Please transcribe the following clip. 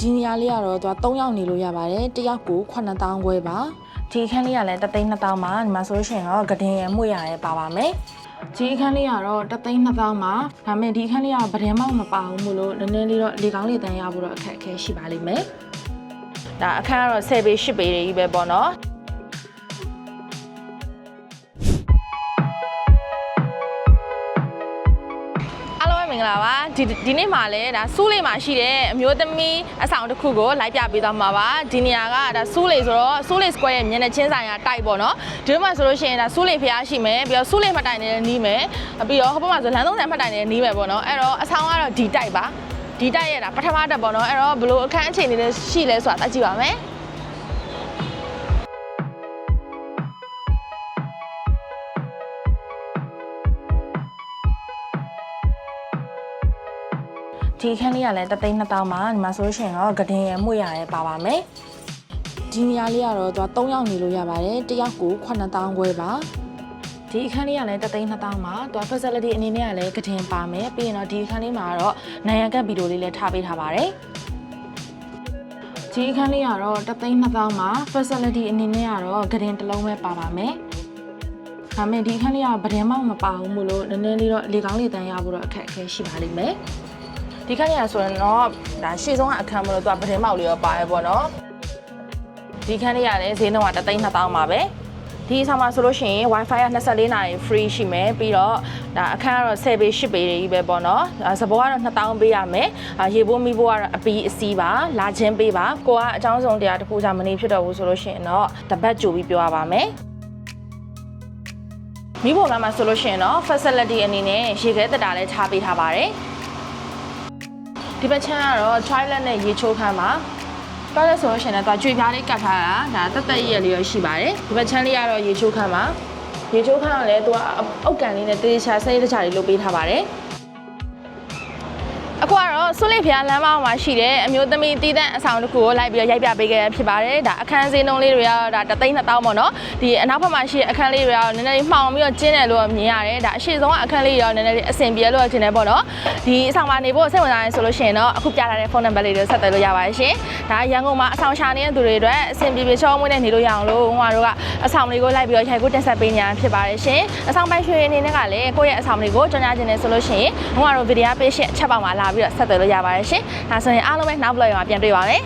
ဒီနေရာလေးကတော့သူက3ယောက်နေလို့ရပါတယ်တစ်ယောက်ကို9000ခွဲပါဒီအခန်းလေးကလည်း3သိန်း2000ပါဒီမှာဆိုလို့ရှိရင်တော့ဂဒင်ရယ်မှုရရယ်ပါပါမယ်ဒီအခန်းလေးကတော့3သိန်း2000ပါဒါပေမဲ့ဒီအခန်းလေးကဗဒင်းမောက်မပါဘူးမို့လို့နည်းနည်းလေးတော့လေကောင်းလေတန်းရဖို့တော့အခက်အခဲရှိပါလိမ့်မယ်ဒါအခန်းကတော့10ပေ10ပေတွေကြီးပဲပေါ့နော် ဂလာပါဒီဒီနေ့မှာလည်းဒါစူးလေးမှာရှိတဲ့အမျိုးသမီးအဆောင်တစ်ခုကိုလိုက်ပြပေးသွားမှာပါဒီနေရာကဒါစူးလေးဆိုတော့စူးလေး square ရဲ့မျက်နှာချင်းဆိုင်ရာတိုက်ပေါ့နော်ဒီမှာဆိုလို့ရှိရင်ဒါစူးလေးဖျားရှိမယ်ပြီးတော့စူးလေးမှတ်တိုင်နေတဲ့နီးမယ်ပြီးတော့ဟိုဘက်မှာဆိုလမ်းသုံးဆန်မှတ်တိုင်နေတဲ့နီးမယ်ပေါ့နော်အဲ့တော့အဆောင်ကတော့ဒီတိုက်ပါဒီတိုက်ရဲ့ဒါပထမတက်ပေါ့နော်အဲ့တော့ဘလို့အခန်းအချိန်လေးရှိလဲဆိုတာတက်ကြည့်ပါမယ် ဒီအခန်းလေးကလည်း3သိန်း2000ပါဒီမှာဆိုလို့ရှိရင်တော့ဂဒင်ရယ်မှုရရယ်ပါပါမယ်ဒီနေရာလေးကတော့သူက3ယောက်နေလို့ရပါတယ်တစ်ယောက်ကို9000ခွဲပါဒီအခန်းလေးကလည်း3သိန်း2000ပါသူက facility အနေနဲ့ကလည်းဂဒင်ပါမယ်ပြီးရင်တော့ဒီအခန်းလေးမှာတော့နိုင်ရန်ကတ်ဗီဒီယိုလေးလည်းထားပေးထားပါတယ်ဒီအခန်းလေးကတော့3သိန်း2000ပါ facility အနေနဲ့ကတော့ဂဒင်တစ်လုံးပဲပါပါမယ်ဒါမဲ့ဒီအခန်းလေးကဗဒင်းမောက်မပါဘူးမို့လို့နည်းနည်းလေးတော့လေကောင်းလေတန်းရဖို့တော့အခက်အခဲရှိပါလိမ့်မယ် ဒီခန်းရဆိုရင်တော့ဒါရှေ့ဆုံးကအခန်းမလို့သူကပတင်းမောက်လေးရောပါတယ်ပေါ့နော်ဒီခန်းလေးကလည်းဈေးနှုန်းက3သိန်း2000ပါပဲဒီအဆောင်မှာဆိုလို့ရှိရင် wifi က24နာရီ free ရှိမယ်ပြီးတော့ဒါအခန်းကတော့10ပေ10ပေတွေကြီးပဲပေါ့နော်ဒါစဘောကတော့2000ပေးရမယ်အာရေပိုးမိဖို့ကတော့အပီးအစီးပါလာချင်းပေးပါကိုကအကြောင်းဆုံးတရားတစ်ခုကြာမနေဖြစ်တော့ဘူးဆိုလို့ရှိရင်တော့တပတ်ကြိုပြီးပြောရပါမယ်မိဖို့ကမှာဆိုလို့ရှိရင်တော့ facility အနေနဲ့ရေခဲတက်တာလည်းချပေးထားပါတယ် ဒီဘက်ချမ်းကတော့ toilet နဲ့ရေချိုးခန်းပါ toilet ဆိုလို့ရှိရင်လည်းသူကကြွေပြားလေးကတ်ထားတာဒါတက်တက်ရက်လေးရရှိပါတယ်ဒီဘက်ချမ်းလေးကတော့ရေချိုးခန်းပါရေချိုးခန်းကလည်းသူကအုတ်ကန်လေးနဲ့တေးချာစနေတခြားလေးလုပ်ပေးထားပါတယ် အခုကတော့ဆွလိဖျားလမ်းမမှာရှိတဲ့အမျိုးသမီးတည်တဲ့အဆောင်တစ်ခုကိုလိုက်ပြီးတော့ရိုက်ပြပေးခဲ့ရဖြစ်ပါတယ်ဒါအခန်းစင်းလုံးလေးတွေကတော့ဒါတသိန်း2000ပေါ့နော်ဒီအနောက်ဘက်မှာရှိတဲ့အခန်းလေးတွေကတော့နည်းနည်းလေးမှောင်ပြီးတော့ကျင်းတယ်လို့မြင်ရတယ်ဒါအရှိဆုံးကအခန်းလေးတွေတော့နည်းနည်းလေးအဆင်ပြေလို့ထင်တယ်ပေါ့နော်ဒီအဆောင်မှာနေဖို့စိတ်ဝင်စားရင်ဆိုလို့ရှိရင်တော့အခုပြထားတဲ့ဖုန်းနံပါတ်လေးတွေဆက်သွယ်လို့ရပါတယ်ရှင်ဒါရန်ကုန်မှာအဆောင်ရှာနေတဲ့သူတွေအတွက်အဆင်ပြေပြေချောမွေးနဲ့နေလို့ရအောင်လို့ဟိုကတော့ကအဆောင်လေးကိုလိုက်ပြီးတော့ရိုက်ကိုတင်ဆက်ပေးနေရဖြစ်ပါတယ်ရှင်အဆောင်ပိုင်ရွှေအနေနဲ့ကလည်းကိုယ့်ရဲ့အဆောင်လေးကိုကြော်ညာခြင်းနဲ့ဆိုလို့ရှိရင်ဟိုကတော့ဗီဒီယိုပေးရှင်းအချက်ပေါက်မှာလာပြီးတော့ဆက်သွယ်လို့ရပါတယ်ရှင်ဒါဆိုရင်အားလုံးပဲနောက်ဘလော့ရမှာပြန်တွေ့ပါမယ်